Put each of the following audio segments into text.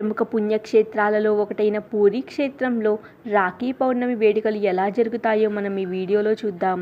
ప్రముఖ పుణ్యక్షేత్రాలలో ఒకటైన పూరీ క్షేత్రంలో రాఖీ పౌర్ణమి వేడుకలు ఎలా జరుగుతాయో మనం ఈ వీడియోలో చూద్దాం.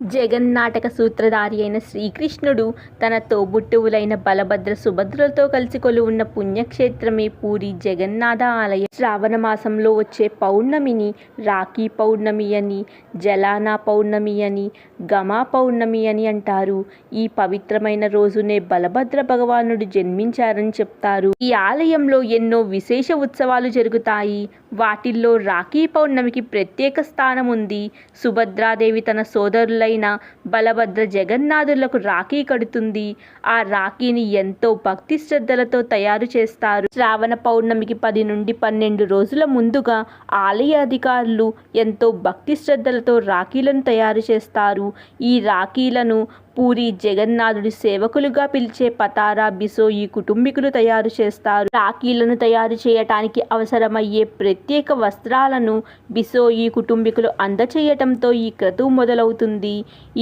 జగన్నాటక సూత్రధారి అయిన శ్రీకృష్ణుడు తన తోబుట్టువులైన బలభద్ర సుభద్రలతో కలిసి కొలువున్న పుణ్యక్షేత్రమే పూరి జగన్నాథ ఆలయం. శ్రావణ మాసంలో వచ్చే పౌర్ణమిని రాఖీ పౌర్ణమి అని జలానా పౌర్ణమి అని గమా పౌర్ణమి అని అంటారు. ఈ పవిత్రమైన రోజునే బలభద్ర భగవానుడు జన్మించారని చెప్తారు. ఈ ఆలయంలో ఎన్నో విశేష ఉత్సవాలు జరుగుతాయి. వాటిల్లో రాఖీ పౌర్ణమికి ప్రత్యేక స్థానం ఉంది. సుభద్రాదేవి తన సోదరులైన బలభద్ర జగన్నాథులకు రాఖీ కడుతుంది. ఆ రాఖీని ఎంతో భక్తి శ్రద్ధలతో తయారు చేస్తారు. శ్రావణ పౌర్ణమికి పది నుండి పన్నెండు రోజుల ముందుగా ఆలయ అధికారులు ఎంతో భక్తి శ్రద్ధలతో రాఖీలను తయారు చేస్తారు. ఈ రాఖీలను పూరి జగన్నాథుడి సేవకులుగా పిలిచే పతారా బిసో ఈ కుటుంబీకులు తయారు చేస్తారు. రాఖీలను తయారు చేయటానికి అవసరమయ్యే ప్రత్యేక వస్త్రాలను బిసో ఈ కుటుంబీకులు అందచేయటంతో ఈ క్రతువు మొదలవుతుంది.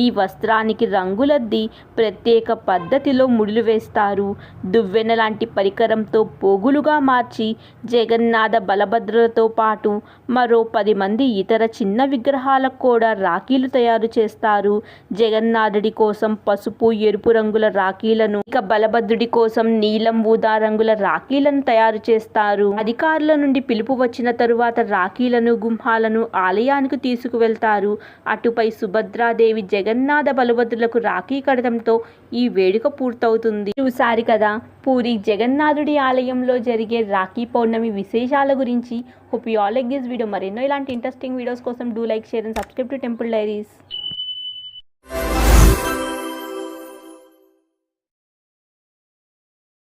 ఈ వస్త్రానికి రంగులద్ది ప్రత్యేక పద్ధతిలో ముడులు వేస్తారు. దువ్వెన లాంటి పరికరంతో పోగులుగా మార్చి జగన్నాథ బలభద్రులతో పాటు మరో పది మంది ఇతర చిన్న విగ్రహాలకు కూడా రాఖీలు తయారు చేస్తారు. జగన్నాథుడి కోసం పసుపు ఎరుపు రంగుల రాఖీలను ఇక బలభద్రుడి కోసం నీలం ఊదా రంగుల రాఖీలను తయారు చేస్తారు. అధికారుల నుండి పిలుపు వచ్చిన తరువాత రాఖీలను గుంహాలను ఆలయానికి తీసుకువెళ్తారు. అటుపై సుభద్రాదేవి జగన్నాథ బలభద్రులకు రాఖీ కడటంతో ఈ వేడుక పూర్తవుతుంది. చూసారు కదా పూరి జగన్నాథుడి ఆలయంలో జరిగే రాఖీ పౌర్ణమి విశేషాల గురించి. Hope you all like this video మరెన్నో ఇలాంటి ఇంట్రెస్టింగ్ వీడియోస్ కోసం do like share and subscribe to temple diaries